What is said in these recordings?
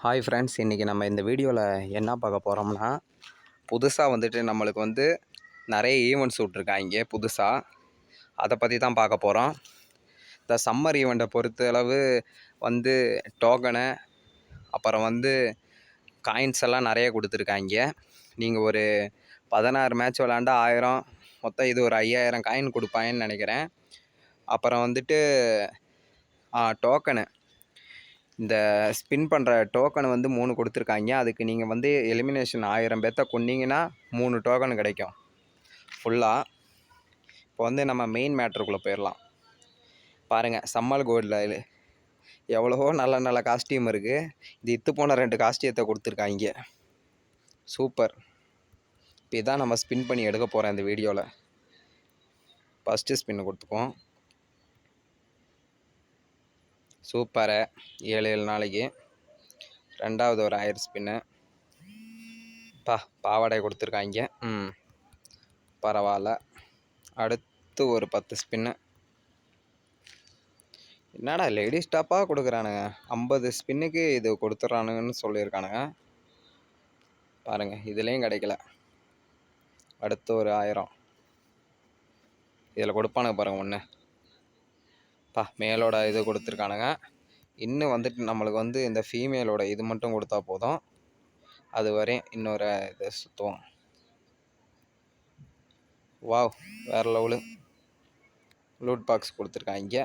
Hi friends இன்றைக்கி நம்ம இந்த வீடியோவில் என்ன பார்க்க போகிறோம்னா புதுசாக வந்துட்டு நம்மளுக்கு வந்து நிறைய ஈவெண்ட்ஸ் விட்ருக்காங்க புதுசாக அதை பற்றி தான் பார்க்க போகிறோம் இந்த சம்மர் ஈவெண்ட்டை பொறுத்த அளவு வந்து டோக்கனு அப்புறம் வந்து காயின்ஸ் எல்லாம் நிறைய கொடுத்துருக்காங்க நீங்கள் ஒரு பதினாறு மேட்ச் விளாண்டா ஆயிரம் மொத்தம் இது ஒரு ஐயாயிரம் காயின் கொடுப்பாங்கன்னு நினைக்கிறேன். அப்புறம் வந்துட்டு டோக்கனு இந்த ஸ்பின் பண்ணுற டோக்கன் வந்து மூணு கொடுத்துருக்காங்க. அதுக்கு நீங்கள் வந்து எலிமினேஷன் ஆயிரம் பேர்த்த கொன்னீங்கன்னா மூணு டோக்கன் கிடைக்கும். ஃபுல்லாக இப்போ வந்து நம்ம மெயின் மேட்ருக்குள்ளே போயிடலாம் பாருங்கள் சம்மல் கோல்டில் எவ்வளவோ நல்ல நல்ல காஸ்டியூம் இருக்குது இது இத்து போன ரெண்டு காஸ்டியூத்தை கொடுத்துருக்காங்க. சூப்பர் இப்போ இதான் நம்ம ஸ்பின் பண்ணி எடுக்க போகிறேன் இந்த வீடியோவில் ஃபஸ்ட்டு ஸ்பின்னு கொடுத்துக்குவோம். சூப்பரை. ஏழு ஏழு நாளைக்கு. ரெண்டாவது ஒரு ஆயிரம் ஸ்பின்னு பா பாவாடை கொடுத்துருக்காங்க. ம். பரவாயில்ல. அடுத்து ஒரு பத்து ஸ்பின்னு என்னடா லேடிஸ் டாப்பாக கொடுக்குறானுங்க. ஐம்பது ஸ்பின்னுக்கு இது கொடுத்துட்றானுங்கன்னு சொல்லியிருக்கானுங்க. பாருங்கள் இதுலேயும் கிடைக்கல. அடுத்து ஒரு ஆயிரம். இதில் கொடுப்பானுங்க பாருங்கள் ஒன்று பா மேலோட இது கொடுத்துருக்கானுங்க. இன்னும் வந்துட்டு நம்மளுக்கு வந்து இந்த ஃபீமேலோட இது மட்டும் கொடுத்தா போதும். அது வரையும் இன்னொரு இதை சுற்றுவோம் வாவ் வேறு லெவலு லூட் பாக்ஸ் கொடுத்துருக்காங்க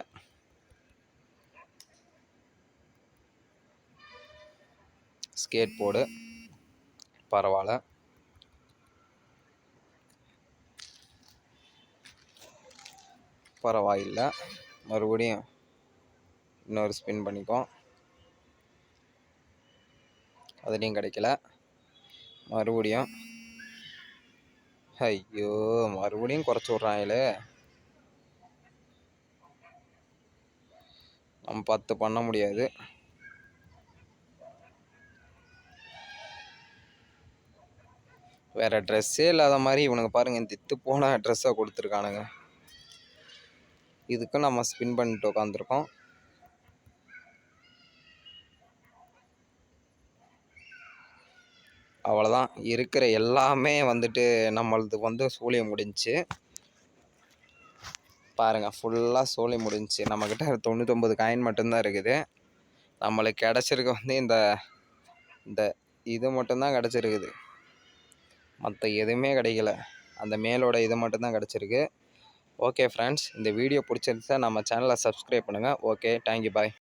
ஸ்கேட் போர்டு பரவாயில்ல. பரவாயில்லை. மறுபடியும் இன்னொரு ஸ்பின் பண்ணிப்போம் அதுலேயும் கிடைக்கல. மறுபடியும் ஐயோ மறுபடியும் குறைச்சி விட்றாங்களே நம்ம பத்து பண்ண முடியாது. வேறு ட்ரெஸ்ஸே இல்லாத மாதிரி இவனுங்க பாருங்கள் தித்து போன ட்ரெஸ்ஸை கொடுத்துருக்கானுங்க. இதுக்கும் நம்ம ஸ்பின் பண்ணிட்டு உட்காந்துருக்கோம் அவ்வளோதான் இருக்கிற எல்லாமே வந்துட்டு நம்மளது வந்து சூழியம் முடிஞ்சு. பாருங்கள் ஃபுல்லாக சோழி முடிஞ்சு. நம்மக்கிட்ட தொண்ணூத்தொம்பது காயின் மட்டும்தான் இருக்குது. நம்மளுக்கு கிடச்சிருக்கு வந்து இந்த இந்த இது மட்டும்தான் கிடச்சிருக்குது. மற்ற எதுவுமே கிடைக்கல. அந்த மேலோட இது மட்டும்தான் கிடச்சிருக்கு. ஓகே ஃப்ரெண்ட்ஸ் இந்த வீடியோ பிடிச்சிருந்துச்சா நம்ம சேனலை சப்ஸ்கிரைப் பண்ணுங்கள் ஓகே தேங்க்யூ பாய்